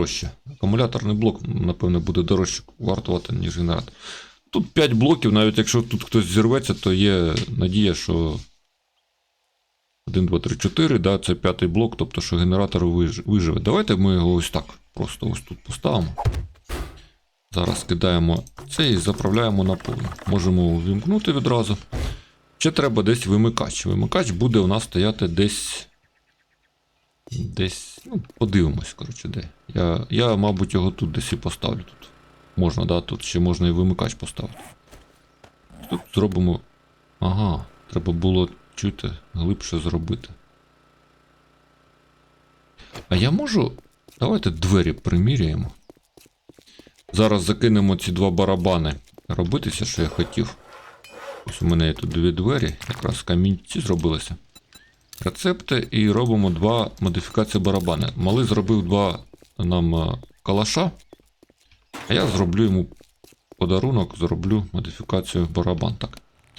дорожче. Акумуляторний блок, напевно, буде дорожче вартувати, ніж генератор. Тут 5 блоків, навіть якщо тут хтось зірветься, то є надія, що 1, 2, 3, 4, да, це п'ятий блок, тобто що генератор виживе. Давайте ми його ось так. Просто ось тут поставимо. Зараз кидаємо це і заправляємо на повну. Можемо увімкнути відразу. Ще треба десь вимикач. Вимикач буде у нас стояти десь. Десь. Ну, подивимось, коротше, де. Я, я, мабуть, його тут десь і поставлю. Тут. Можна, да, тут ще можна і вимикач поставити. Тут зробимо. Ага, треба було чути глибше зробити. А я можу. Давайте двері приміряємо. Зараз закинемо ці два барабани. Робитися, що я хотів. Ось у мене є тут дві двері, якраз камінці зробилися. Рецепти і робимо два модифікації барабани. Малий зробив два нам е, калаша, а я зроблю йому подарунок, зроблю модифікацію барабан. Так.